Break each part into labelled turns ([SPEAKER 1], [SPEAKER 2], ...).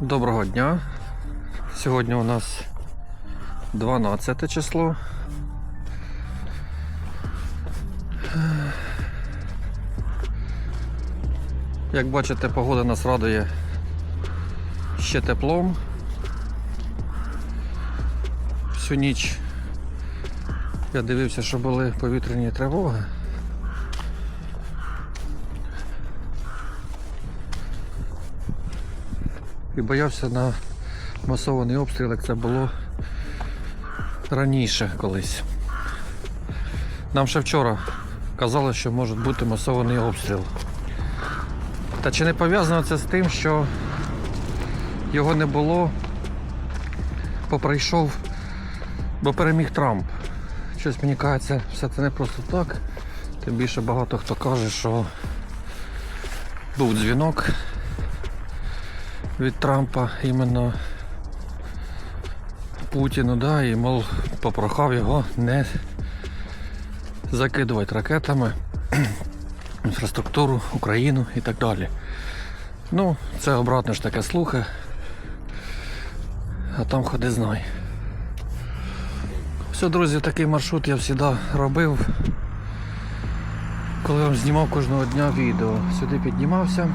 [SPEAKER 1] Доброго дня. Сьогодні у нас 12 число. Як бачите, погода нас радує ще теплом. Всю ніч я дивився, що були повітряні тривоги. І боявся на масований обстріл, як це було раніше колись. Нам ще вчора казали, що може бути масований обстріл. Та чи не пов'язано це з тим, що його не було, бо прийшов, бо переміг Трамп. Щось мені кажеться, все це не просто так. Тим більше багато хто каже, що був дзвінок від Трампа іменно Путіну, да, і мов попрохав його не закидувати ракетами інфраструктуру, Україну і так далі. Ну, це обратно ж таке слухи. А там ходи знай. Все, друзі, такий маршрут я завжди робив. Коли я вам знімав кожного дня відео. Сюди піднімався.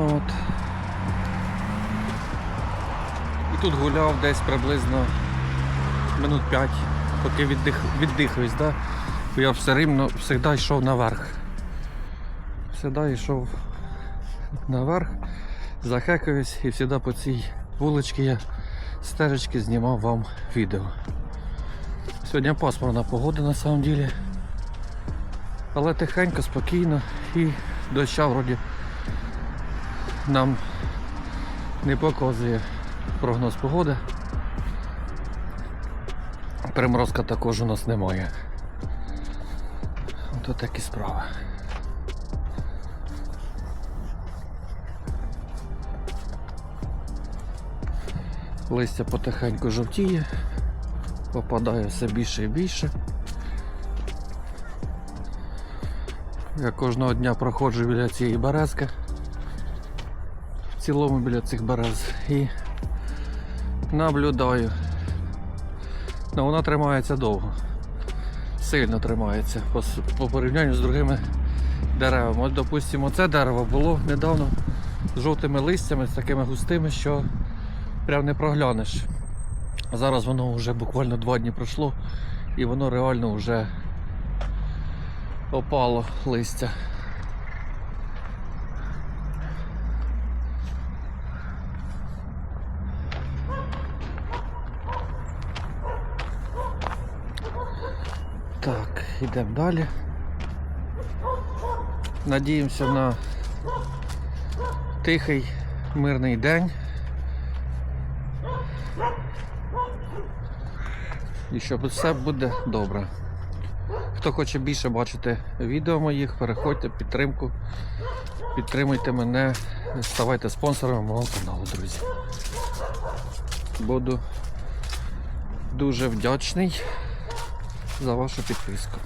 [SPEAKER 1] От. І тут гуляв десь приблизно минут 5, поки віддих, віддихаюсь, да? бо я все рівно завжди йшов наверх. Завжди йшов наверх, захекаюсь і завжди по цій вуличці я стежечки знімав вам відео. Сьогодні пасмурна погода на самом деле. Але тихенько, спокійно і доща вроді нам не показує прогноз погоди. Приморозка також у нас немає. Ось такі справи. Листя потихеньку жовтіє, попадає все більше і більше. Я кожного дня проходжу біля цієї березки в цілому біля цих берез і наблюдаю. Ну, вона тримається довго, сильно тримається по, по порівнянню з другими деревами. От, допустимо, це дерево було недавно з жовтими листями, з такими густими, що прям не проглянеш. Зараз воно вже буквально два дні пройшло і воно реально вже опало листя. Так, йдемо далі. Надіємося на тихий, мирний день. І щоб все буде добре. Хто хоче більше бачити відео моїх, переходьте, підтримку. Підтримуйте мене, ставайте спонсорами мого каналу, друзі. Буду дуже вдячний за вашу підписку.